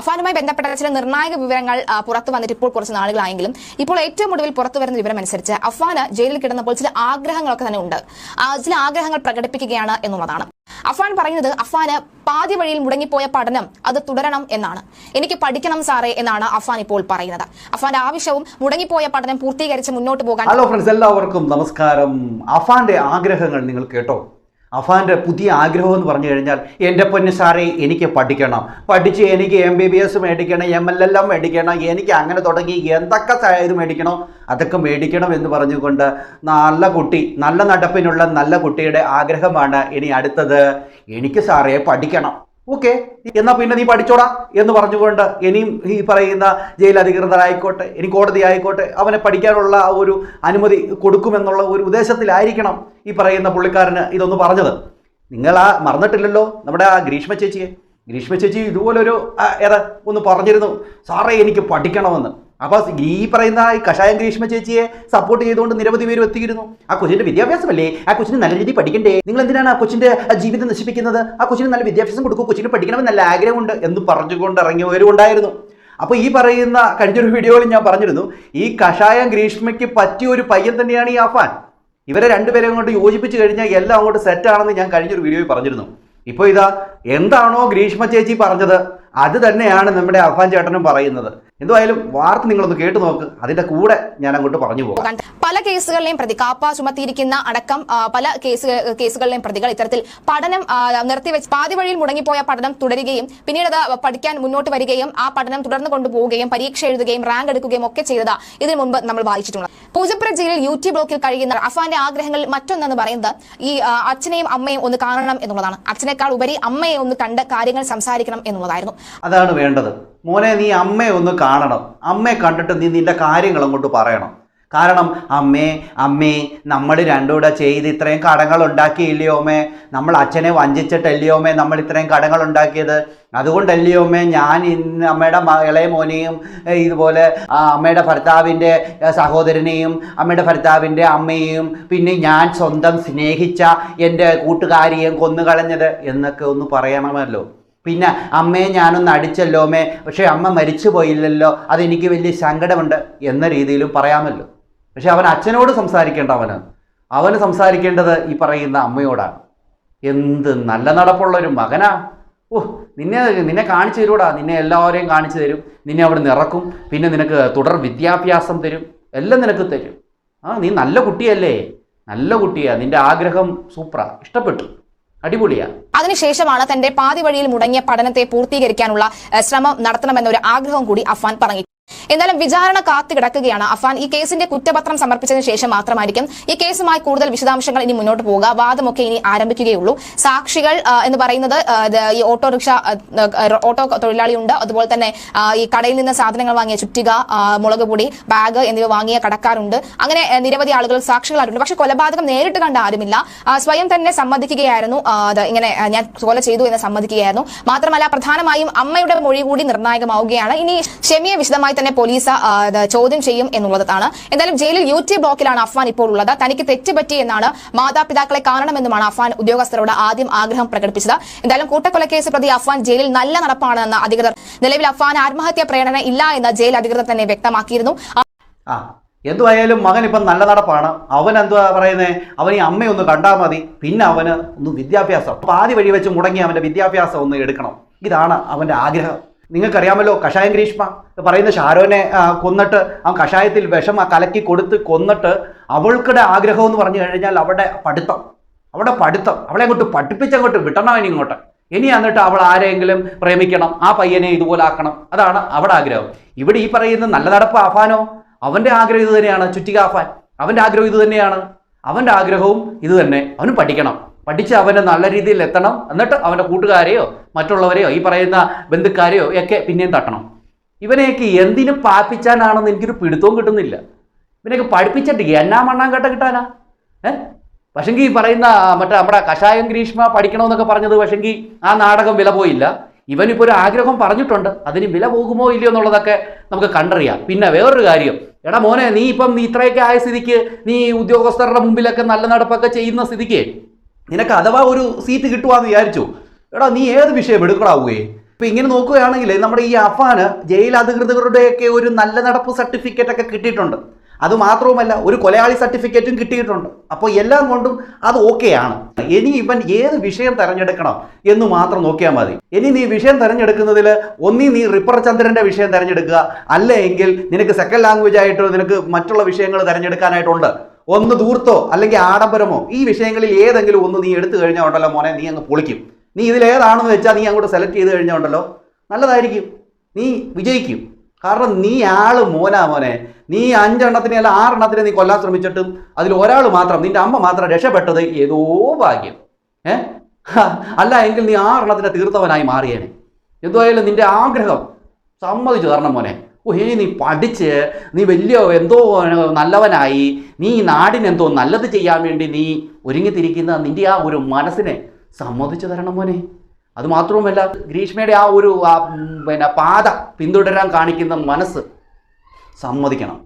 അഫാനുമായി ബന്ധപ്പെട്ട ചില നിർണായക വിവരങ്ങൾ പുറത്തു വന്നിട്ട് ഇപ്പോൾ കുറച്ച് നാളുകളായെങ്കിലും ഇപ്പോൾ ഏറ്റവും ഒടുവിൽ പുറത്തു വരുന്ന വിവരം അനുസരിച്ച് അഫാന് ജയിലിൽ കിടന്നപ്പോൾ ചില ആഗ്രഹങ്ങളൊക്കെ തന്നെ ഉണ്ട്. ചില ആഗ്രഹങ്ങൾ പ്രകടിപ്പിക്കുകയാണ് എന്നുള്ളതാണ്. അഫാൻ പറയുന്നത് അഫാന് പാതി വഴിയിൽ മുടങ്ങിപ്പോയ പഠനം അത് തുടരണം എന്നാണ്. എനിക്ക് പഠിക്കണം സാറേ എന്നാണ് അഫാൻ ഇപ്പോൾ പറയുന്നത്. അഫാന്റെ ആവശ്യവും മുടങ്ങിപ്പോയ പഠനം പൂർത്തീകരിച്ച് മുന്നോട്ട് പോകാൻ ഹലോ ഫ്രണ്ട്സ് എല്ലാവർക്കും നമസ്കാരം. അഫാന്റെ ആഗ്രഹങ്ങൾ നിങ്ങൾ കേട്ടോ? അഫാന്റെ പുതിയ ആഗ്രഹം എന്ന് പറഞ്ഞു കഴിഞ്ഞാൽ എന്റെ പൊന്ന് സാറേ എനിക്ക് പഠിക്കണം. പഠിച്ച് എനിക്ക് എം ബി ബി എസ് മേടിക്കണം എം എൽ എൽ എം മേടിക്കണം എനിക്ക് അങ്ങനെ തുടങ്ങി എന്തൊക്കെ ഇത് മേടിക്കണോ അതൊക്കെ മേടിക്കണം എന്ന് പറഞ്ഞുകൊണ്ട് നല്ല കുട്ടി നല്ല നടപ്പിനുള്ള നല്ല കുട്ടിയുടെ ആഗ്രഹമാണ് ഇനി അടുത്തത്. എനിക്ക് സാറേ പഠിക്കണം. ഓക്കെ എന്നാ പിന്നെ നീ പഠിച്ചോടാ എന്ന് പറഞ്ഞുകൊണ്ട് ഇനിയും ഈ പറയുന്ന ജയിൽ അധികൃതരായിക്കോട്ടെ ഇനി കോടതി ആയിക്കോട്ടെ അവനെ പഠിക്കാനുള്ള ഒരു അനുമതി കൊടുക്കുമെന്നുള്ള ഒരു ഉദ്ദേശത്തിലായിരിക്കണം ഈ പറയുന്ന പുള്ളിക്കാരന് ഇതൊന്ന് പറഞ്ഞത്. നിങ്ങൾ ആ മറന്നിട്ടില്ലല്ലോ നമ്മുടെ ആ ഗ്രീഷ്മ ചേച്ചിയെ. ഗ്രീഷ്മ ചേച്ചി ഇതുപോലൊരു ഏതാ ഒന്ന് പറഞ്ഞിരുന്നു സാറേ എനിക്ക് പഠിക്കണമെന്ന്. അപ്പോൾ ഈ പറയുന്ന ഈ കഷായം ഗ്രീഷ്മ ചേച്ചിയെ സപ്പോർട്ട് ചെയ്തുകൊണ്ട് നിരവധി പേര് എത്തിയിരുന്നു. ആ കൊച്ചിന്റെ വിദ്യാഭ്യാസമല്ലേ? ആ കൊച്ചിന് നല്ല രീതിയിൽ പഠിക്കണ്ടേ? നിങ്ങൾ എന്തിനാണ് ആ കൊച്ചിന്റെ ജീവിതം നശിപ്പിക്കുന്നത്? ആ കൊച്ചിന് നല്ല വിദ്യാഭ്യാസം കൊടുക്കും കൊച്ചിന് പഠിക്കണമെന്ന് നല്ല ആഗ്രഹമുണ്ട് എന്ന് പറഞ്ഞുകൊണ്ട് ഇറങ്ങിയവരും ഉണ്ടായിരുന്നു അപ്പോൾ ഈ പറയുന്ന കഴിഞ്ഞൊരു വീഡിയോയിൽ ഞാൻ പറഞ്ഞിരുന്നു ഈ കഷായം ഗ്രീഷ്മയ്ക്ക് പറ്റിയ ഒരു പയ്യൻ തന്നെയാണ് ഈ ആഫാൻ ഇവരെ രണ്ടുപേരെ അങ്ങോട്ട് യോജിപ്പിച്ച് കഴിഞ്ഞാൽ എല്ലാം അങ്ങോട്ട് സെറ്റാണെന്ന് ഞാൻ കഴിഞ്ഞൊരു വീഡിയോയിൽ പറഞ്ഞിരുന്നു. ഇപ്പോൾ ഇതാ എന്താണോ ഗ്രീഷ്മ ചേച്ചി പറഞ്ഞത്? അത് തന്നെയാണ് നമ്മുടെ അഫാൻ ചേട്ടനും പറയുന്നത്. എന്തായാലും വാർത്ത നിങ്ങളൊന്ന് കേട്ടു നോക്ക്. അതിന്റെ കൂടെ ഞാൻ അങ്ങോട്ട് പറഞ്ഞു പോകാം. പല കേസുകളിലെയും പ്രതി കാപ്പ ചുമത്തിയിരിക്കുന്ന അടക്കം പല കേസ് കേസുകളിലെയും പ്രതികൾ ഇത്തരത്തിൽ പഠനം നിർത്തിവെച്ച് പാതി വഴിയിൽ മുടങ്ങിപ്പോയ പഠനം തുടരുകയും പിന്നീട് അത് പഠിക്കാൻ മുന്നോട്ട് വരികയും ആ പഠനം തുടർന്ന് കൊണ്ടുപോവുകയും പരീക്ഷ എഴുതുകയും റാങ്ക് എടുക്കുകയും ഒക്കെ ചെയ്തത് ഇതിനു മുമ്പ് നമ്മൾ വായിച്ചിട്ടുണ്ട് പൂജപ്പുര ജയിലിൽ യു ടി ബ്ലോക്കിൽ കഴിയുന്ന അഫാന്റെ ആഗ്രഹങ്ങളിൽ മറ്റൊന്നെന്ന് പറയുന്നത് ഈ അച്ഛനെയും അമ്മയും ഒന്ന് കാണണം എന്നുള്ളതാണ്. അച്ഛനേക്കാൾ ഉപരി അമ്മയെ ഒന്ന് കണ്ട് കാര്യങ്ങൾ സംസാരിക്കണം എന്നുള്ളതായിരുന്നു. അതാണ് വേണ്ടത്. മോനെ നീ അമ്മയെ ഒന്ന് കാണണം. അമ്മയെ കണ്ടിട്ട് നീ നിന്റെ കാര്യങ്ങൾ അങ്ങോട്ട് പറയണം. കാരണം അമ്മേ അമ്മേ നമ്മൾ രണ്ടുകൂടെ ചെയ്ത് ഇത്രയും കടങ്ങൾ ഉണ്ടാക്കിയില്ലയോമേ നമ്മൾ അച്ഛനെ വഞ്ചിച്ചിട്ടല്ലയോമേ നമ്മൾ ഇത്രയും കടങ്ങൾ ഉണ്ടാക്കിയത്? അതുകൊണ്ടല്ലയോമേ ഞാൻ ഇന്ന് അമ്മയുടെ ഇളയ മോനെയും ഇതുപോലെ അമ്മയുടെ ഭർത്താവിന്റെ സഹോദരനെയും അമ്മയുടെ ഭർത്താവിന്റെ അമ്മയെയും പിന്നെ ഞാൻ സ്വന്തം സ്നേഹിച്ച എന്റെ കൂട്ടുകാരിയെയും കൊന്നുകളഞ്ഞത് എന്നൊക്കെ ഒന്ന് പറയണമല്ലോ. പിന്നെ അമ്മയെ ഞാനൊന്ന് അടിച്ചല്ലോ അമ്മേ. പക്ഷേ അമ്മ മരിച്ചു പോയില്ലല്ലോ. അതെനിക്ക് വലിയ സങ്കടമുണ്ട് എന്ന രീതിയിലും പറയാമല്ലോ. പക്ഷെ അവൻ അച്ഛനോട് സംസാരിക്കേണ്ട അവന്. അവന് സംസാരിക്കേണ്ടത് ഈ പറയുന്ന അമ്മയോടാണ്. എന്ത് നല്ല നടപ്പുള്ള ഒരു മകനാ. ഓ നിന്നെ നിന്നെ കാണിച്ചു തരൂടാ. നിന്നെ എല്ലാവരെയും കാണിച്ചു തരും. നിന്നെ അവിടെ നിറക്കും പിന്നെ നിനക്ക് തുടർ വിദ്യാഭ്യാസം തരും. എല്ലാം നിനക്ക് തരും. ആ നീ നല്ല കുട്ടിയല്ലേ. നല്ല കുട്ടിയാ. നിന്റെ ആഗ്രഹം സൂപ്പറാ. ഇഷ്ടപ്പെട്ടു. അടിപൊളിയാ. അതിനുശേഷമാണ് തന്റെ പാതി വഴിയിൽ മുടങ്ങിയ പഠനത്തെ പൂർത്തീകരിക്കാനുള്ള ശ്രമം നടത്തണമെന്നൊരു ആഗ്രഹം കൂടി അഫാൻ പറഞ്ഞു. എന്നാലും വിചാരണ കാത്തു കിടക്കുകയാണ്. അഫാൻ ഈ കേസിന്റെ കുറ്റപത്രം സമർപ്പിച്ചതിന് ശേഷം മാത്രമായിരിക്കും ഈ കേസുമായി കൂടുതൽ വിശദാംശങ്ങൾ ഇനി മുന്നോട്ട് പോവുക. വാദമൊക്കെ ഇനി ആരംഭിക്കുകയുള്ളൂ. സാക്ഷികൾ എന്ന് പറയുന്നത് ഈ ഓട്ടോറിക്ഷ ഓട്ടോ തൊഴിലാളിയുണ്ട്. അതുപോലെ തന്നെ ഈ കടയിൽ നിന്ന് സാധനങ്ങൾ വാങ്ങിയ ചുറ്റിക മുളക് പൊടി ബാഗ് എന്നിവ വാങ്ങിയ കടക്കാരുണ്ട്. അങ്ങനെ നിരവധി ആളുകൾ സാക്ഷികളായിട്ടുണ്ട്. പക്ഷെ കൊലപാതകം നേരിട്ട് കണ്ട ആരുമില്ല. സ്വയം തന്നെ സമ്മതിക്കുകയായിരുന്നു. ഇങ്ങനെ ഞാൻ കൊല ചെയ്തു എന്ന് സമ്മതിക്കുകയായിരുന്നു. മാത്രമല്ല പ്രധാനമായും അമ്മയുടെ മൊഴി കൂടി നിർണായകമാവുകയാണ്. ഇനി ഷെമിയെ വിശദമായി തന്നെ പോലീസ് ചോദ്യം ചെയ്യും എന്നുള്ളതാണ്. എന്തായാലും ജയിലിൽ യു ടി ബ്ലോക്കിലാണ് അഫ്വാൻ ഇപ്പോൾ ഉള്ളത്. തനിക്ക് തെറ്റുപറ്റി എന്നാണ് മാതാപിതാക്കളെ കാണണമെന്നുമാണ് അഫ്വാൻ ഉദ്യോഗസ്ഥരോട് ആദ്യം ആഗ്രഹം പ്രകടിപ്പിച്ചത്. എന്തായാലും കൂട്ടക്കൊലക്കേസ് പ്രതി അഫ്വാൻ ജയിലിൽ നല്ല നടപ്പാണെന്ന് അധികൃതർ നിലവിൽ അഫ്വാൻ ആത്മഹത്യാ പ്രേരണ ഇല്ല എന്ന് ജയിൽ അധികൃതർ തന്നെ വ്യക്തമാക്കിയിരുന്നു. എന്തുവായാലും മകൻ ഇപ്പം നല്ല നടപ്പാണ്. അവൻ എന്തുവാ പറയുന്നത് അവൻ ഈ അമ്മയൊന്ന് കണ്ടാൽ മതി. പിന്നെ അവന് ഒന്ന് വിദ്യാഭ്യാസം. പാതി വഴി വെച്ച് മുടങ്ങി അവന്റെ വിദ്യാഭ്യാസം ഒന്ന് എടുക്കണം. ഇതാണ് അവന്റെ ആഗ്രഹം. നിങ്ങൾക്കറിയാമല്ലോ കഷായം ഗ്രീഷ്മ പറയുന്ന ഷാരോനെ കൊന്നിട്ട് ആ കഷായത്തിൽ വിഷം ആ കലക്കി കൊടുത്ത് കൊന്നിട്ട് അവൾക്കുടെ ആഗ്രഹം എന്ന് പറഞ്ഞു കഴിഞ്ഞാൽ അവിടെ പഠിത്തം അവിടെ പഠിത്തം അവളെ അങ്ങോട്ട് പഠിപ്പിച്ചങ്ങോട്ട് വിട്ടണം ഇനി ഇങ്ങോട്ട്. ഇനി എന്നിട്ട് അവൾ ആരെങ്കിലും പ്രേമിക്കണം ആ പയ്യനെ ഇതുപോലെ ആക്കണം. അതാണ് അവിടെ ആഗ്രഹം. ഇവിടെ ഈ പറയുന്ന നല്ല നടപ്പ് ആഫാനോ അവന്റെ ആഗ്രഹം ഇത് തന്നെയാണ് ചുറ്റിക ആഫാൻ അവന്റെ ആഗ്രഹം ഇത് തന്നെയാണ്. അവന്റെ ആഗ്രഹവും ഇത് തന്നെ. അവന് പഠിക്കണം. പഠിച്ച് അവന് നല്ല രീതിയിൽ എത്തണം. എന്നിട്ട് അവന്റെ കൂട്ടുകാരെയോ മറ്റുള്ളവരെയോ ഈ പറയുന്ന ബന്ധുക്കാരെയോ ഒക്കെ പിന്നെയും തട്ടണം. ഇവനെയൊക്കെ എന്തിനു പാപ്പിച്ചാനാണെന്ന് എനിക്കൊരു പിടുത്തവും കിട്ടുന്നില്ല. ഇവനെയൊക്കെ പഠിപ്പിച്ചിട്ട് എന്നാ മണ്ണാൻ കേട്ട കിട്ടാനാ? ഏഹ് പക്ഷെങ്കിൽ ഈ പറയുന്ന മറ്റേ നമ്മുടെ കഷായം ഗ്രീഷ്മ പഠിക്കണമെന്നൊക്കെ പറഞ്ഞത് പക്ഷെങ്കിൽ ആ നാടകം വില പോയില്ല. ഇവനിപ്പോൾ ഒരു ആഗ്രഹം പറഞ്ഞിട്ടുണ്ട്. അതിന് വില പോകുമോ ഇല്ലയോ എന്നുള്ളതൊക്കെ നമുക്ക് കണ്ടറിയാം. പിന്നെ വേറൊരു കാര്യം. എടാ മോനെ നീ ഇപ്പം നീ ഇത്രയൊക്കെ ആയ സ്ഥിതിക്ക് നീ ഉദ്യോഗസ്ഥരുടെ മുമ്പിലൊക്കെ നല്ല നടപ്പൊക്കെ ചെയ്യുന്ന സ്ഥിതിക്ക് നിനക്ക് അഥവാ ഒരു സീറ്റ് കിട്ടുവാന്ന് വിചാരിച്ചു. എടാ നീ ഏത് വിഷയം എടുക്കടാവുകയെ ഇപ്പൊ ഇങ്ങനെ നോക്കുകയാണെങ്കിൽ നമ്മുടെ ഈ അഫാന് ജയിൽ അധികൃതരുടെയൊക്കെ ഒരു നല്ല നടപ്പ് സർട്ടിഫിക്കറ്റ് ഒക്കെ കിട്ടിയിട്ടുണ്ട്. അത് മാത്രവുമല്ല ഒരു കൊലയാളി സർട്ടിഫിക്കറ്റും കിട്ടിയിട്ടുണ്ട്. അപ്പോൾ എല്ലാം കൊണ്ടും അത് ഓക്കെയാണ്. ഇനി ഇവൻ ഏത് വിഷയം തിരഞ്ഞെടുക്കണം എന്ന് മാത്രം നോക്കിയാൽ മതി. ഇനി നീ വിഷയം തിരഞ്ഞെടുക്കുന്നതിൽ ഒന്നീ നീ റിപ്പർ ചന്ദ്രന്റെ വിഷയം തിരഞ്ഞെടുക്കുക. അല്ലെങ്കിൽ നിനക്ക് സെക്കൻഡ് ലാംഗ്വേജ് ആയിട്ടോ നിനക്ക് മറ്റുള്ള വിഷയങ്ങൾ തിരഞ്ഞെടുക്കാനായിട്ടുണ്ട്. ഒന്ന് ദൂർത്തോ അല്ലെങ്കിൽ ആഡംബരമോ? ഈ വിഷയങ്ങളിൽ ഏതെങ്കിലും ഒന്ന് നീ എടുത്തു കഴിഞ്ഞാൽ ഉണ്ടല്ലോ മോനെ നീ അങ്ങ് പൊളിക്കും. നീ ഇതിലേതാണെന്ന് വെച്ചാൽ നീ അങ്ങോട്ട് സെലക്ട് ചെയ്ത് കഴിഞ്ഞാൽ ഉണ്ടല്ലോ. നല്ലതായിരിക്കും. നീ വിജയിക്കും. കാരണം നീ ആൾ മോനാ മോനെ. നീ അഞ്ചെണ്ണത്തിനെ അല്ല ആറെണ്ണത്തിനെ നീ കൊല്ലാൻ ശ്രമിച്ചിട്ടും അതിൽ ഒരാൾ മാത്രം നിന്റെ അമ്മ മാത്രം രക്ഷപ്പെട്ടത് ഏതോ ഭാഗ്യം. ഏ? അല്ല എങ്കിൽ നീ ആറെണ്ണത്തിന്റെ തീർത്തവനായി മാറിയേനെ. എന്തുവായാലും നിന്റെ ആഗ്രഹം സമ്മതിച്ചു തരണം മോനെ. ഓ ഇനി നീ പഠിച്ച് നീ വലിയ എന്തോ നല്ലവനായി. നീ ഈ നാടിനെന്തോ നല്ലത് ചെയ്യാൻ വേണ്ടി നീ ഒരുങ്ങിത്തിരിക്കുന്ന നിന്റെ ആ ഒരു മനസ്സിനെ സമ്മതിച്ചു തരണം മോനെ. അത് മാത്രവുമല്ല ഗ്രീഷ്മയുടെ ആ ഒരു പിന്നെ പാത പിന്തുടരാൻ കാണിക്കുന്ന മനസ്സ് സമ്മതിക്കണം.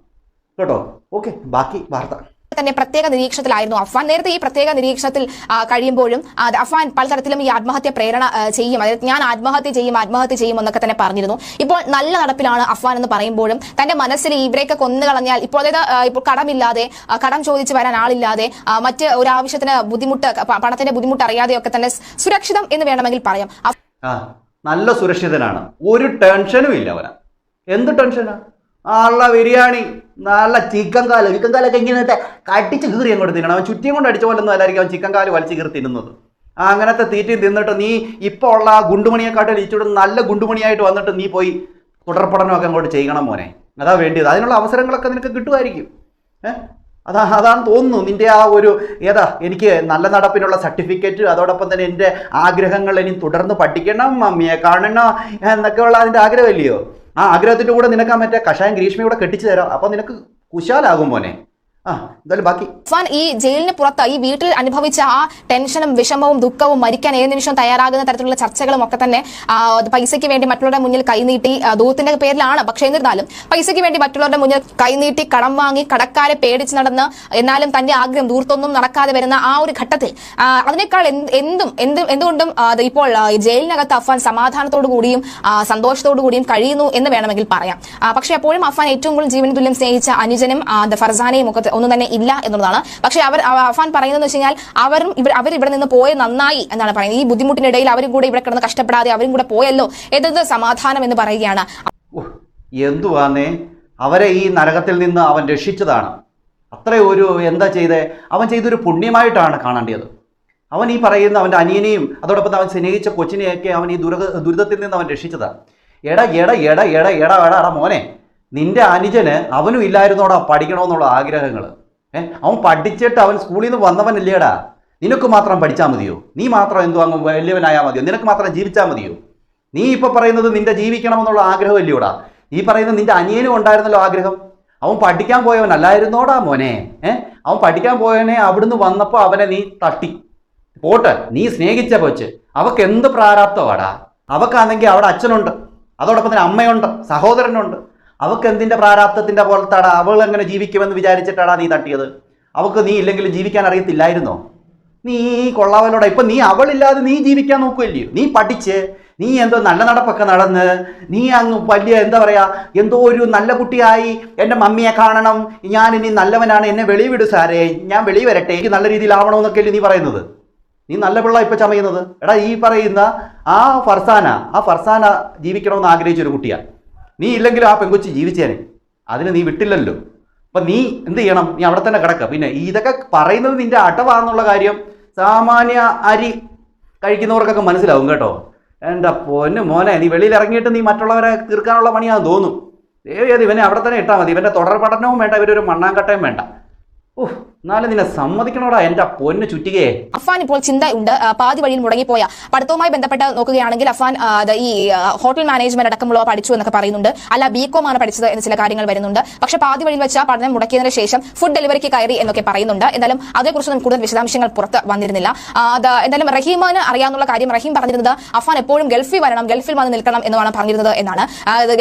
കേട്ടോ? ഓക്കെ ബാക്കി വാർത്ത. തന്നെ പ്രത്യേക നിരീക്ഷണത്തിലായിരുന്നു അഫ്വാൻ. നേരത്തെ ഈ പ്രത്യേക നിരീക്ഷണത്തിൽ കഴിയുമ്പോഴും അഫ്വാൻ പലതരത്തിലും ഈ ആത്മഹത്യ പ്രേരണ ചെയ്യും. അതായത് ഞാൻ ആത്മഹത്യ ചെയ്യും ആത്മഹത്യ ചെയ്യും എന്നൊക്കെ തന്നെ പറഞ്ഞിരുന്നു. ഇപ്പോൾ നല്ല നടപ്പിലാണ് അഫ്വാൻ എന്ന് പറയുമ്പോഴും തന്റെ മനസ്സിൽ ഇവരെയൊക്കെ കൊന്നു കളഞ്ഞാൽ ഇപ്പോൾ അതായത് ഇപ്പോൾ കടമില്ലാതെ കടം ചോദിച്ച് വരാൻ ആളില്ലാതെ മറ്റ് ഒരു ആവശ്യത്തിന് ബുദ്ധിമുട്ട് പണത്തിന്റെ ബുദ്ധിമുട്ട് അറിയാതെയൊക്കെ തന്നെ സുരക്ഷിതം എന്ന് വേണമെങ്കിൽ പറയാം. നല്ല സുരക്ഷിതനാണ്. ഒരു ടെൻഷനും ഇല്ല അവന. എന്ത് ടെൻഷനാ? നല്ല ബിരിയാണി. നല്ല ചിക്കൻ കാൽ. ചിക്കൻ കാലൊക്കെ ഇങ്ങനെ കടിച്ച് കീറി അങ്ങോട്ട് തിന്നണം. അവൻ ചുറ്റിയും കൊണ്ട് അടിച്ച പോലെ ഒന്നും അല്ലായിരിക്കും അവൻ ചിക്കൻ കാൽ വലിച്ച് കീറി തിന്നുന്നത്. അങ്ങനത്തെ തീറ്റയും തിന്നിട്ട് നീ ഇപ്പോൾ ഉള്ള ആ ഗുണ്ടുമണിയെക്കാട്ടിൽ ഇച്ചിരി നല്ല ഗുണ്ടുമണിയായിട്ട് വന്നിട്ട് നീ പോയി തുടർപഠനമൊക്കെ അങ്ങോട്ട് ചെയ്യണം മോനെ. അതാ വേണ്ടിയത്. അതിനുള്ള അവസരങ്ങളൊക്കെ നിനക്ക് കിട്ടുമായിരിക്കും. ഏഹ് അതാ അതാണ് തോന്നുന്നു നിന്റെ ആ ഒരു ഏതാ എനിക്ക് നല്ല നടപ്പിനുള്ള സർട്ടിഫിക്കറ്റ് അതോടൊപ്പം തന്നെ എന്റെ ആഗ്രഹങ്ങൾ ഇനി തുടർന്ന് പഠിക്കണം മമ്മിയെ കാണണം എന്നൊക്കെയുള്ള അതിന്റെ ആഗ്രഹമില്ലയോ? ആ ആഗ്രഹത്തിന്റെ കൂടെ നിനക്ക് ആ മറ്റേ കഷായം ഗ്രീഷ്മയൂടെ കെട്ടിച്ചു തരാം. അപ്പം നിനക്ക് കുശാലാകും മോനെ. ഈ ജയിലിന് പുറത്ത് ഈ വീട്ടിൽ അനുഭവിച്ച ആ ടെൻഷനും വിഷമവും ദുഃഖവും മരിക്കാൻ ഏത് നിമിഷവും തയ്യാറാകുന്ന തരത്തിലുള്ള ചർച്ചകളും ഒക്കെ തന്നെ പൈസയ്ക്ക് വേണ്ടി മറ്റുള്ളവരുടെ മുന്നിൽ കൈനീട്ടി ദൂത്തിന്റെ പേരിലാണ്. പക്ഷേ എന്നിരുന്നാലും പൈസയ്ക്ക് വേണ്ടി മറ്റുള്ളവരുടെ മുന്നിൽ കൈനീട്ടി കടം വാങ്ങി കടക്കാരെ പേടിച്ച് നടന്ന് എന്നാലും തന്റെ ആഗ്രഹം ദൂർത്തൊന്നും നടക്കാതെ വരുന്ന ആ ഒരു ഘട്ടത്തിൽ അതിനേക്കാൾ എന്തും എന്തും എന്തുകൊണ്ടും ഇപ്പോൾ ജയിലിനകത്ത് അഫ്വാൻ സമാധാനത്തോടു കൂടിയും സന്തോഷത്തോടു കൂടിയും കഴിയുന്നു എന്ന് വേണമെങ്കിൽ പറയാം. പക്ഷെ അപ്പോഴും അഫ്വാൻ ഏറ്റവും കൂടുതൽ ജീവന തുല്യം സ്നേഹിച്ച അനുജനും ഫർസാനയും ഒക്കെ ഒന്നും തന്നെ ഇല്ല എന്നുള്ളതാണ്. പക്ഷേ അവർ അവ- അഫാൻ പറയുന്നത് വെച്ച് കഴിഞ്ഞാൽ അവരും അവർ ഇവിടെ നിന്ന് പോയ നന്നായി എന്നാണ് പറയുന്നത്. ഈ ബുദ്ധിമുട്ടിനിടയിൽ അവരും കൂടെ ഇവിടെ കിടന്ന് കഷ്ടപ്പെടാതെ അവരും കൂടെ പോയല്ലോ. എന്നത് സമാധാനം എന്ന് പറയുകയാണ്. എന്തുവാന്നേ? അവരെ ഈ നരകത്തിൽ നിന്ന് അവൻ രക്ഷിച്ചതാണ്. അത്ര ഒരു എന്താ ചെയ്തേ? അവൻ ചെയ്തൊരു പുണ്യമായിട്ടാണ് കാണേണ്ടത് അവൻ ഈ പറയുന്ന അവന്റെ അനിയനെയും അതോടൊപ്പം അവൻ സ്നേഹിച്ച കൊച്ചിനെയൊക്കെ അവൻ ഈ ദുരക ദുരിതത്തിൽ നിന്ന് അവൻ രക്ഷിച്ചതാണ്. എടാ എടാ എടാ എടാ എടാ എടാ എടാ മോനെ. നിന്റെ അനുജന് അവനും ഇല്ലായിരുന്നോടാ പഠിക്കണമെന്നുള്ള ആഗ്രഹങ്ങൾ അവൻ പഠിച്ചിട്ട് അവൻ സ്കൂളിൽ നിന്ന് വന്നവനല്ലേടാ. നിനക്ക് മാത്രം പഠിച്ചാൽ മതിയോ? നീ മാത്രം എന്തോ അങ്ങ് വലിയവനായാൽ മതിയോ? നിനക്ക് മാത്രം ജീവിച്ചാൽ മതിയോ? നീ ഇപ്പോൾ പറയുന്നത് നിന്റെ ജീവിക്കണമെന്നുള്ള ആഗ്രഹമല്ലയോടാ നീ പറയുന്നത് നിന്റെ അനിയനും ഉണ്ടായിരുന്നല്ലോ ആഗ്രഹം. അവൻ പഠിക്കാൻ പോയവനല്ലായിരുന്നോടാ മോനെ. ഏ? അവൻ പഠിക്കാൻ പോയവനെ അവിടുന്ന് വന്നപ്പോൾ അവനെ നീ തട്ടി. പോട്ടെ നീ സ്നേഹിച്ച കൊച്ച്. അവക്ക് എന്ത് പ്രാരാബ്ദമാടാ അവക്കാണെങ്കിൽ അവിടെ അച്ഛനുണ്ട്. അതോടൊപ്പം തന്നെ അമ്മയുണ്ട് സഹോദരനുണ്ട്. അവക്ക് എന്തിന്റെ പ്രാരാബ്ദത്തിന്റെ പോലത്താടാ? അവൾ എങ്ങനെ ജീവിക്കുമെന്ന് വിചാരിച്ചിട്ടാടാ നീ തട്ടിയത്? അവൾക്ക് നീ ഇല്ലെങ്കിലും ജീവിക്കാൻ അറിയത്തില്ലായിരുന്നോ? നീ കൊള്ളാവലോടെ ഇപ്പം നീ അവളില്ലാതെ നീ ജീവിക്കാൻ നോക്കുമല്ലയോ നീ പഠിച്ച് നീ എന്തോ നല്ല നടപ്പൊക്കെ നടന്ന് നീ അങ്ങ് വലിയ എന്താ പറയുക എന്തോ ഒരു നല്ല കുട്ടിയായി എന്റെ മമ്മിയെ കാണണം. ഞാൻ ഇനി നല്ലവനാണ്. എന്നെ വെളിവിടു സാറേ. ഞാൻ വെളി വരട്ടെ. എനിക്ക് നല്ല രീതിയിലാവണമെന്നൊക്കെയല്ലേ നീ പറയുന്നത്? നീ നല്ല പിള്ള ഇപ്പം ചമയുന്നത്. എടാ ഈ പറയുന്ന ആ ഫർസാന ആ ഫർസാന ജീവിക്കണമെന്ന് ആഗ്രഹിച്ചൊരു കുട്ടിയാണ് നീ ഇല്ലെങ്കിലും ആ പെങ്കൊച്ചി ജീവിച്ചേനെ. അതിന് നീ വിട്ടില്ലല്ലോ. അപ്പൊ നീ എന്ത് ചെയ്യണം? നീ അവിടെ തന്നെ കിടക്കുക പിന്നെ ഇതൊക്കെ പറയുന്നത് നിന്റെ അടവാന്നുള്ള കാര്യം സാമാന്യ അരി കഴിക്കുന്നവർക്കൊക്കെ മനസ്സിലാവും കേട്ടോ. എന്റെ പൊന്ന് മോനെ നീ വെളിയിൽ ഇറങ്ങിയിട്ട് നീ മറ്റുള്ളവരെ തീർക്കാനുള്ള പണിയാന്ന് തോന്നും. ഏത് ഇവനെ അവിടെ തന്നെ ഇട്ടാൽ മതി. ഇവന്റെ തുടർ പഠനവും വേണ്ട. ഇവരൊരു മണ്ണാങ്കട്ടയും വേണ്ട. ഓഹ് എന്നാലും നിന്നെ സമ്മതിക്കണോടാ എന്റെ പൊന്ന് ചുറ്റികയെ അഫാൻ ഇപ്പോൾ ചിന്ത ഉണ്ട് പാതി വഴിയിൽ മുടങ്ങിപ്പോയ പഠിത്തവുമായി ബന്ധപ്പെട്ട് നോക്കുകയാണെങ്കിൽ അഫാൻ ഈ ഹോട്ടൽ മാനേജ്മെന്റ് അടക്കമുള്ളവ പഠിച്ചു എന്നൊക്കെ പറയുന്നുണ്ട്. അല്ല ബി കോം ആണ് പഠിച്ചത് എന്ന ചില കാര്യങ്ങൾ വരുന്നുണ്ട്. പക്ഷെ പാതി വഴിയിൽ വെച്ച പഠനം മുടക്കിയതിനു ശേഷം ഫുഡ് ഡെലിവറിക്ക് കയറി എന്നൊക്കെ പറയുന്നുണ്ട്. എന്തായാലും അതേക്കുറിച്ച് കൂടുതൽ വിശദാംശങ്ങൾ പുറത്ത് വന്നിരുന്നില്ല. എന്തായാലും റഹീമാന് അറിയാവുന്ന കാര്യം റഹീം പറഞ്ഞിരുന്നത് അഫാൻ എപ്പോഴും ഗൾഫിൽ വരണം ഗൾഫിൽ വന്ന് നിൽക്കണം എന്നാണ് പറഞ്ഞിരുന്നത് എന്നാണ്.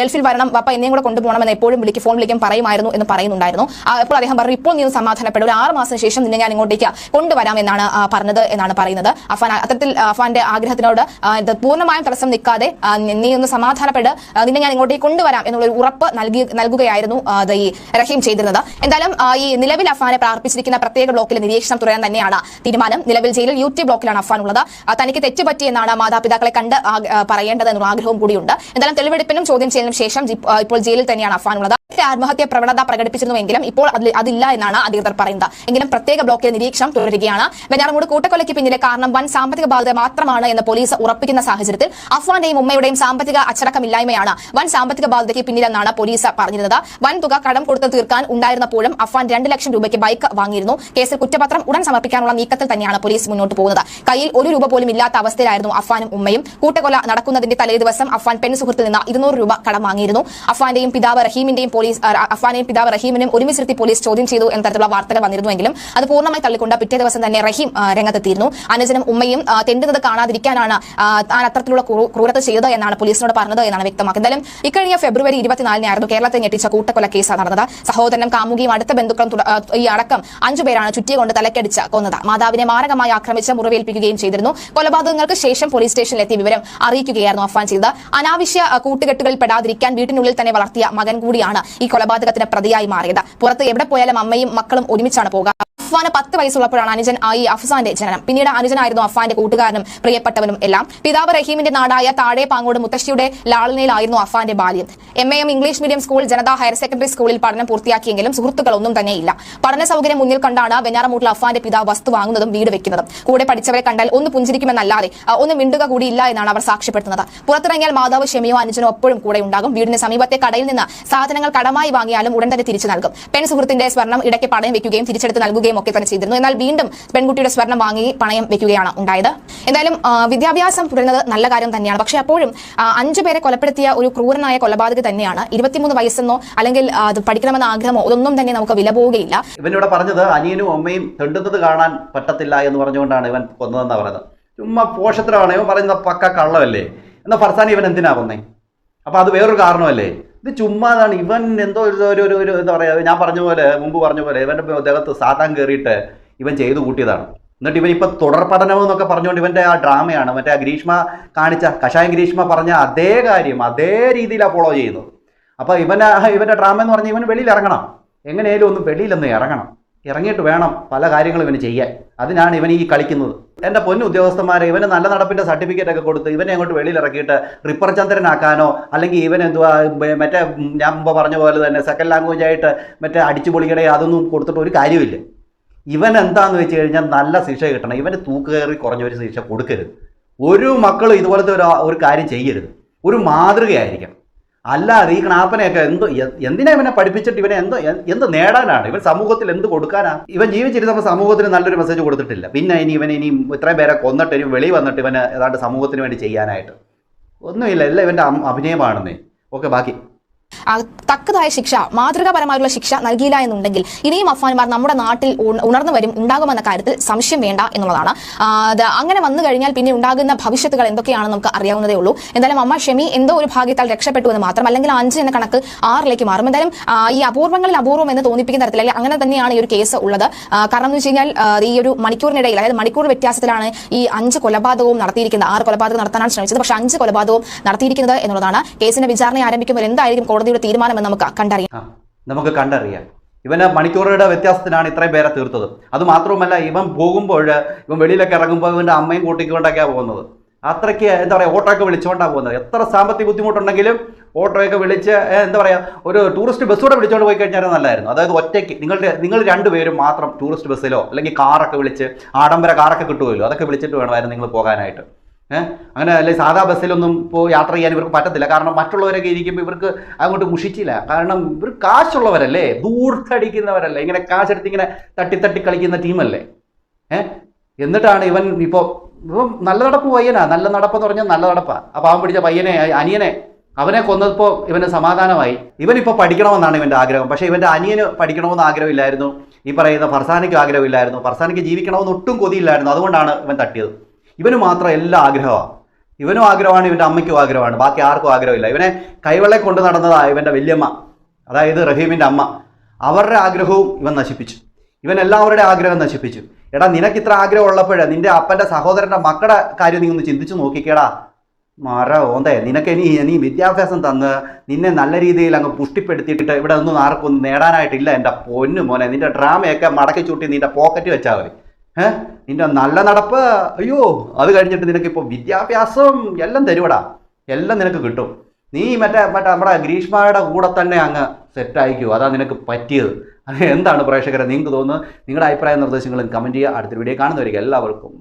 ഗൾഫിൽ വരണം പപ്പ എന്നെയും കൂടെ കൊണ്ടുപോകണം എന്ന് എപ്പോഴും വിളിക്കും ഫോൺ വിളിക്കും പറയുമായിരുന്നു എന്ന് പറയുന്നുണ്ടായിരുന്നു. അപ്പോൾ അദ്ദേഹം പറഞ്ഞു ഇപ്പോൾ നീ സമാധാനപ്പെടും. ഒരു ആറ് മാസത്തിന് ശേഷം നിന്നെ ഞാൻ ഇങ്ങോട്ടേക്ക് കൊണ്ടുവരാം എന്നാണ് പറഞ്ഞത് എന്നാണ് പറയുന്നത്. അഫാൻ അത്തരത്തിൽ അഫാന്റെ ആഗ്രഹത്തിനോട് പൂർണമായും തടസ്സം നിൽക്കാതെ നീ- ഒന്ന് സമാധാനപ്പെട്ട് നിന്നെ ഞാൻ ഇങ്ങോട്ടേക്ക് കൊണ്ടുവരാം എന്നുള്ള ഒരു ഉറപ്പ് നൽകി നൽകുകയായിരുന്നു ഈ റഹീം ചെയ്തിരുന്നത്. എന്തായാലും ഈ നിലവിൽ അഫാനെ പ്രാർത്ഥിച്ചിരിക്കുന്ന പ്രത്യേക ബ്ലോക്കിലെ നിരീക്ഷണം തുടരാൻ തന്നെയാണ് തീരുമാനം. നിലവിൽ ജയിലിൽ യു ടി ബ്ലോക്കിലാണ് അഫാൻ ഉള്ളത്. തനിക്ക് തെറ്റുപറ്റി എന്നാണ് മാതാപിതാക്കളെ കണ്ട് പറയേണ്ടത് എന്നൊരു ആഗ്രഹവും കൂടിയുണ്ട്. എന്തായാലും തെളിവെടുപ്പിനും ചോദ്യം ചെയ്യലിനും ശേഷം ഇപ്പോൾ ജയിലിൽ തന്നെയാണ് അഫാൻ ഉള്ളത്. ആത്മഹത്യ പ്രവണത പ്രകടിപ്പിച്ചിരുന്നുവെങ്കിലും ഇപ്പോൾ അതില്ല എന്നാണ് അധികൃതർ പറയുന്നത്. എങ്കിലും പ്രത്യേക ബ്ലോക്കിലെ നിരീക്ഷണം തുടരുകയാണ്. വെഞ്ഞാറമൂട് കൂട്ടക്കൊലയ്ക്ക് പിന്നിലെ കാരണം വൻ സാമ്പത്തിക ബാധ്യത മാത്രമാണ് എന്ന് പോലീസ് ഉറപ്പിക്കുന്ന സാഹചര്യത്തിൽ അഫ്വാന്റെയും ഉമ്മയുടെയും സാമ്പത്തിക അച്ചടക്കമില്ലായ്മയാണ് വൻ സാമ്പത്തിക ബാധ്യതയ്ക്ക് പിന്നിലെന്നാണ് പോലീസ് പറഞ്ഞിരുന്നത്. വൻ തുക കടം കൊടുത്ത് തീർക്കാൻ ഉണ്ടായിരുന്നപ്പോഴും അഫ്വാൻ രണ്ട് ലക്ഷം രൂപയ്ക്ക് ബൈക്ക് വാങ്ങിയിരുന്നു. കേസിൽ കുറ്റപത്രം ഉടൻ സമർപ്പിക്കാനുള്ള നീക്കത്തിൽ തന്നെയാണ് പോലീസ് മുന്നോട്ട് പോകുന്നത്. കയ്യിൽ ഒരു രൂപ പോലും ഇല്ലാത്ത അവസ്ഥയിലായിരുന്നു അഫ്വാനും ഉമ്മയും. കൂട്ടക്കൊല നടക്കുന്നതിന്റെ തലേ ദിവസം അഫ്വാൻ പെൺ സുഹൃത്തിൽ നിന്ന് ഇരുന്നൂറ് രൂപ കടം വാങ്ങിയിരുന്നു. അഫ്വാന്റെയും പിതാവ് റഹീമിന്റെയും പോലീസ് അഫ്വാനെയും പിതാവ് റഹീമിനും ഒരുമിച്ചിരുത്തി പോലീസ് ചോദ്യം ചെയ്തു എന്ന തരത്തിലുള്ള വാർത്തകൾ വന്നിരുന്നുവെങ്കിലും അത് പൂർണമായി തള്ളിക്കൊണ്ട് പിറ്റേ ദിവസം തന്നെ റഹീം രംഗത്തെത്തിയിരുന്നു. അനുജനും ഉമ്മയും തെണ്ടുന്നത് കാണാതിരിക്കാനാണ് താൻ അത്തരത്തിലുള്ള ക്രൂരത ചെയ്തത് എന്നാണ് പോലീസിനോട് പറഞ്ഞത് എന്നാണ് വ്യക്തമാക്കുന്നത്. എന്തായാലും ഇക്കഴിഞ്ഞ ഫെബ്രുവരി ഇരുപത്തിനാലിനായിരുന്നു കേരളത്തെ ഞെട്ടിച്ച കൂട്ടക്കൊല കേസ് നടന്നത്. സഹോദരനും കാമുകിയും അടുത്ത ബന്ധുക്കളും ഈ അടക്കം അഞ്ചു പേരാണ് ചുറ്റിയ കൊണ്ട് തലക്കടിച്ച് കൊന്നത്. മാതാവിനെ മാരകമായി ആക്രമിച്ച് മുറിവേൽപ്പിക്കുകയും ചെയ്തിരുന്നു. കൊലപാതകങ്ങൾക്ക് ശേഷം പോലീസ് സ്റ്റേഷനിലെത്തി വിവരം അറിയിക്കുകയായിരുന്നു അഫ്വാൻ ചെയ്തത്. അനാവശ്യ കൂട്ടുകെട്ടുകളിൽ പെടാതിരിക്കാൻ വീട്ടിനുള്ളിൽ തന്നെ വളർത്തിയ മകൻ കൂടിയാണ് ഈ കൊലപാതകത്തിന് പ്രതിയായി മാറിയത്. പുറത്ത് എവിടെ പോയാലും അമ്മയും മക്കളും ഒരുമിച്ചാണ് പോകുക അഫ്വാന് പത്ത് വയസ്സുള്ളപ്പോഴാണ് അനുജൻ ആയി അഫ്സാന്റെ ജനനം. പിന്നീട് അനുജനായിരുന്നു അഫ്വാന്റെ കൂട്ടുകാരനും പ്രിയപ്പെട്ടവനും എല്ലാം. പിതാവ് റഹീമിന്റെ നാടായ താഴെ പാങ്ങോട് മുത്തശ്ശിയുടെ ലാളനയിലായിരുന്നു അഫ്വാന്റെ ബാല്യം. M A M English medium school Janata higher secondary സ്കൂളിൽ പഠനം പൂർത്തിയാക്കിയെങ്കിലും സുഹൃത്തുക്കളൊന്നും തന്നെയില്ല. പഠന സൗകര്യം മുന്നിൽ കണ്ടാണ് വെഞ്ഞാറമൂട്ടിൽ അഫ്വാന്റെ പിതാവ് വസ്തു വാങ്ങുന്നതും വീട് വെക്കുന്നതും. കൂടെ പഠിച്ചവരെ കണ്ടാൽ ഒന്ന് പുഞ്ചിരിക്കുമെന്നല്ലാതെ ഒന്ന് മിണ്ടുക കൂടിയില്ല എന്നാണ് അവർ സാക്ഷ്യപ്പെടുത്തുന്നത്. പുറത്തിറങ്ങിയാൽ മാതാവ് ഷെമിയോ അനുജനോ എപ്പോഴും കൂടെ ഉണ്ടാകും. വീടിന് സമീപത്തെ കടയിൽ നിന്ന് സാധനങ്ങൾ കടമായി വാങ്ങിയാലും ഉടൻ തന്നെ തിരിച്ചു നൽകും. പെൺ സുഹൃത്തിന്റെ സ്വർണം ഇടയ്ക്ക് പടയം വെക്കുകയും തിരിച്ചെടുത്ത് നൽകുകയും ഒക്കെ തന്നെ ചെയ്തിരുന്നു. എന്നാൽ വീണ്ടും പെൺകുട്ടിയുടെ സ്വർണം വാങ്ങി പണയം വെക്കുകയാണ് ഉണ്ടായത്. എന്തായാലും വിദ്യാഭ്യാസം തുടരുന്നത് നല്ല കാര്യം തന്നെയാണ്. പക്ഷെ അപ്പോഴും അഞ്ചു പേരെ കൊലപ്പെടുത്തിയ ഒരു ക്രൂരനായ കൊലപാതക തന്നെയാണ്. ഇരുപത്തിമൂന്ന് വയസ്സെന്നോ അല്ലെങ്കിൽ അത് പഠിക്കണമെന്ന ആഗ്രഹമോ ഇതൊന്നും തന്നെ നമുക്ക് വില പോവുകയില്ല. ഇവനിവിടെ പറഞ്ഞത് അനിയനും അമ്മയും തെണ്ടുന്നത് കാണാൻ പറ്റത്തില്ല എന്ന് പറഞ്ഞുകൊണ്ടാണ് ഇവൻ കൊന്നതെന്നാണ് പറയുന്നത്. ചുമ്മാ പോഷത്തിലാണ്. ഇവൻ പറയുന്നത് പക്ക കള്ളമല്ലേ? എന്നാൽ ഫർസാൻ ഇവൻ എന്തിനാ കൊന്നേ? അപ്പൊ അത് വേറൊരു കാരണമല്ലേ? ഇത് ചുമ്മാതാണ്. ഇവൻ എന്തോ ഒരു ഒരു ഒരു എന്താ പറയുക ഞാൻ പറഞ്ഞ പോലെ മുമ്പ് പറഞ്ഞ പോലെ ഇവന്റെ ദേഹത്ത് സാത്താൻ കയറിയിട്ട് ഇവൻ ചെയ്തു കൂട്ടിയതാണ്. എന്നിട്ട് ഇവൻ ഇപ്പം തുടർ പഠനം എന്നൊക്കെ പറഞ്ഞുകൊണ്ട് ഇവന്റെ ആ ഡ്രാമയാണ് മറ്റേ ആ ഗ്രീഷ്മ കാണിച്ച കഷായം ഗ്രീഷ്മ പറഞ്ഞ അതേ കാര്യം അതേ രീതിയിലാണ് ഫോളോ ചെയ്യുന്നത്. അപ്പോൾ ഇവന്റെ ഇവന്റെ ഡ്രാമ എന്ന് പറഞ്ഞാൽ ഇവൻ വെളിയിൽ ഇറങ്ങണം എങ്ങനെയായാലും ഒന്ന് വെളിയിലൊന്ന് ഇറങ്ങണം. ഇറങ്ങിയിട്ട് വേണം പല കാര്യങ്ങളും ഇവന് ചെയ്യാൻ. അതിനാണ് ഇവൻ ഈ കളിക്കുന്നത്. എന്റെ പൊന്നു ഉദ്യോഗസ്ഥന്മാരെ ഇവന് നല്ല നടപ്പിന്റെ സർട്ടിഫിക്കറ്റ് ഒക്കെ കൊടുത്ത് ഇവനെ അങ്ങോട്ട് വെളിയിൽ ഇറക്കിയിട്ട് റിപ്പർ ചന്ദ്രനാക്കാനോ അല്ലെങ്കിൽ ഇവൻ എന്തുവാ മറ്റേ ഞാൻ മുമ്പ് പറഞ്ഞ പോലെ തന്നെ സെക്കൻഡ് ലാംഗ്വേജ് ആയിട്ട് മറ്റേ അടിച്ചു പൊളിക്കണേ അതൊന്നും കൊടുത്തിട്ട് ഒരു കാര്യമില്ല ഇവൻ എന്താണെന്ന് വെച്ച് കഴിഞ്ഞാൽ നല്ല ശിക്ഷ കിട്ടണം. ഇവന് തൂക്കുകയറി കുറഞ്ഞ ഒരു ശിക്ഷ കൊടുക്കരുത്. ഒരു മക്കളും ഇതുപോലത്തെ ഒരു ഒരു കാര്യം ചെയ്യരുത്. ഒരു മാതൃകയായിരിക്കണം. അല്ലാതെ ഈ കണാപ്പനെയൊക്കെ എന്തോ എന്തിനാ ഇവനെ പഠിപ്പിച്ചിട്ട് ഇവനെ എന്തോ എന്ത് നേടാനാണ്? ഇവൻ സമൂഹത്തിൽ എന്ത് കൊടുക്കാനാണ് ഇവൻ ജീവിച്ചിരുന്നപ്പോൾ സമൂഹത്തിന് നല്ലൊരു മെസ്സേജ് കൊടുത്തിട്ടില്ല. പിന്നെ ഇനി ഇവൻ ഇനി ഇത്രയും പേരെ കൊന്നിട്ട് ഇനി വെളി വന്നിട്ട് ഇവന് ഏതാണ്ട് സമൂഹത്തിന് വേണ്ടി ചെയ്യാനായിട്ട്. ഒന്നുമില്ല എല്ലാം ഇവന്റെ അഭിനയമാണെന്നേ. ഓക്കെ ബാക്കി. തക്കതായ ശിക്ഷ മാതൃകാപരമായുള്ള ശിക്ഷ നൽകിയില്ല എന്നുണ്ടെങ്കിൽ ഇനിയും അഫ്വാൻമാർ നമ്മുടെ നാട്ടിൽ ഉണർന്നു വരും ഉണ്ടാകുമെന്ന കാര്യത്തിൽ സംശയം വേണ്ട എന്നുള്ളതാണ്. അങ്ങനെ വന്നു കഴിഞ്ഞാൽ പിന്നെ ഉണ്ടാകുന്ന ഭവിഷ്യത്തുകൾ എന്തൊക്കെയാണെന്ന് നമുക്ക് അറിയാവുന്നതേ ഉള്ളൂ. എന്തായാലും അമ്മ ഷെമി എന്തോ ഒരു ഭാഗ്യത്താൽ രക്ഷപ്പെട്ടു എന്ന് മാത്രം അല്ലെങ്കിൽ അഞ്ച് എന്ന കണക്ക് ആറിലേക്ക് മാറും. എന്തായാലും ഈ അപൂർവങ്ങളിൽ അപൂർവം എന്ന് തോന്നിപ്പിക്കുന്ന തരത്തിൽ അല്ലെങ്കിൽ അങ്ങനെ തന്നെയാണ് ഈ ഒരു കേസ് ഉള്ളത്. കാരണം എന്ന് വെച്ച് കഴിഞ്ഞാൽ ഈ ഒരു മണിക്കൂറിനിടയിൽ അതായത് മണിക്കൂർ വ്യത്യാസത്തിലാണ് ഈ അഞ്ച് കൊലപാതകവും നടത്തിയിരിക്കുന്നത് ആറ് കൊലപാതകം നടത്താനാണ് ശ്രമിച്ചത്. പക്ഷേ അഞ്ച് കൊലപാതകവും നടത്തിയിരിക്കുന്നത് എന്നുള്ളതാണ് കേസിന്റെ വിചാരണ ആരംഭിക്കുമ്പോൾ എന്തായിരിക്കും കോടതിയുടെ തീരുമാനമെന്ന് നമുക്ക് കണ്ടറിയാം. നമുക്ക് കണ്ടറിയാം. ഇവന് മണിക്കൂറുകളുടെ വ്യത്യാസത്തിനാണ് ഇത്രയും പേരെ തീർത്തത്. അത് മാത്രവുമല്ല ഇവൻ പോകുമ്പോൾ ഇവൻ വെളിയിലൊക്കെ ഇറങ്ങുമ്പോൾ ഇവന്റെ അമ്മയും കൂട്ടിക്കൊണ്ടൊക്കെയാണ് പോകുന്നത്. അത്രയ്ക്ക് എന്താ പറയുക ഓട്ടോയൊക്കെ വിളിച്ചുകൊണ്ടാണ് പോകുന്നത്. എത്ര സാമ്പത്തിക ബുദ്ധിമുട്ടുണ്ടെങ്കിലും ഓട്ടോയൊക്കെ വിളിച്ച് എന്താ പറയുക ഒരു ടൂറിസ്റ്റ് ബസ്സൂടെ വിളിച്ചുകൊണ്ട് പോയി കഴിഞ്ഞാൽ നല്ലതായിരുന്നു. അതായത് ഒറ്റയ്ക്ക് നിങ്ങളുടെ നിങ്ങൾ രണ്ടുപേരും മാത്രം ടൂറിസ്റ്റ് ബസ്സിലോ അല്ലെങ്കിൽ കാറൊക്കെ വിളിച്ച് ആഡംബര കാറൊക്കെ കിട്ടുമല്ലോ അതൊക്കെ വിളിച്ചിട്ട് വേണമായിരുന്നു നിങ്ങൾ പോകാനായിട്ട്. അങ്ങനെ അല്ലെങ്കിൽ സാധാ ബസ്സിലൊന്നും ഇപ്പോൾ യാത്ര ചെയ്യാൻ ഇവർക്ക് പറ്റത്തില്ല. കാരണം മറ്റുള്ളവരൊക്കെ ഇരിക്കുമ്പോൾ ഇവർക്ക് അങ്ങോട്ട് മുഷിച്ചില്ല. കാരണം ഇവർ കാശുള്ളവരല്ലേ? ദൂർത്തടിക്കുന്നവരല്ലേ? ഇങ്ങനെ കാശെടുത്ത് ഇങ്ങനെ തട്ടി തട്ടി കളിക്കുന്ന ടീമല്ലേ? ഏഹ് എന്നിട്ടാണ് ഇവൻ ഇപ്പോൾ ഇപ്പം നല്ല നടപ്പ് പയ്യനാ. നല്ല നടപ്പെന്ന് പറഞ്ഞാൽ നല്ല നടപ്പാ. ആ പാവം പിടിച്ച പയ്യനെ അനിയനെ അവനെ കൊന്നപ്പോൾ ഇവന് സമാധാനമായി. ഇവനിപ്പോൾ പഠിക്കണമെന്നാണ് ഇവന്റെ ആഗ്രഹം. പക്ഷേ ഇവന്റെ അനിയന് പഠിക്കണമെന്ന് ആഗ്രഹമില്ലായിരുന്നു. ഈ പറയുന്ന ഫർസാനയ്ക്കും ആഗ്രഹമില്ലായിരുന്നു. ഫർസാനയ്ക്ക് ജീവിക്കണമെന്ന് ഒട്ടും കൊതിയില്ലായിരുന്നു. അതുകൊണ്ടാണ് ഇവൻ തട്ടിയത്. ഇവന് മാത്രം എല്ലാ ആഗ്രഹമാണ് ഇവനും ആഗ്രഹമാണ് ഇവന്റെ അമ്മയ്ക്കും ആഗ്രഹമാണ്. ബാക്കി ആർക്കും ആഗ്രഹമില്ല. ഇവനെ കൈവെള്ളെ കൊണ്ട് നടന്നതാണ് ഇവന്റെ വല്യമ്മ. അതായത് റഹീമിന്റെ അമ്മ. അവരുടെ ആഗ്രഹവും ഇവൻ നശിപ്പിച്ചു. ഇവൻ എല്ലാവരുടെ ആഗ്രഹം നശിപ്പിച്ചു. എടാ നിനക്ക് ഇത്ര ആഗ്രഹം ഉള്ളപ്പോഴേ നിന്റെ അപ്പന്റെ സഹോദരന്റെ മക്കളുടെ കാര്യം നീ ഒന്ന് ചിന്തിച്ചു നോക്കിക്കേടാ. മറ ഓന്തേ നിനക്ക് ഇനി ഇനി വിദ്യാഭ്യാസം തന്ന് നിന്നെ നല്ല രീതിയിൽ അങ്ങ് പുഷ്ടിപ്പെടുത്തിയിട്ട് ഇവിടെ ഒന്നും ആർക്കും നേടാനായിട്ടില്ല. എന്റെ പൊന്നു മോനെ നിന്റെ ഡ്രാമയൊക്കെ മടക്കി ചൂട്ടി നിന്റെ പോക്കറ്റ് വെച്ചാൽ മതി. ഏഹ് നിന്റെ നല്ല നടപ്പ്. അയ്യോ അത് കഴിഞ്ഞിട്ട് നിനക്ക് നിനക്കിപ്പോൾ വിദ്യാഭ്യാസം എല്ലാം തരുവടാ. എല്ലാം നിനക്ക് കിട്ടും. നീ മറ്റേ മറ്റേ നമ്മുടെ ഗ്രീഷ്മയുടെ കൂടെ തന്നെ അങ്ങ് സെറ്റായിക്കോ അതാ നിനക്ക് പറ്റിയത്. എന്താണ് പ്രേക്ഷകരെ നിങ്ങൾക്ക് തോന്നുന്നത്? നിങ്ങളുടെ അഭിപ്രായ നിർദ്ദേശങ്ങളും കമന്റ് ചെയ്യുക. അടുത്തൊരു വീഡിയോ കാണുന്നവരേക്കും എല്ലാവർക്കും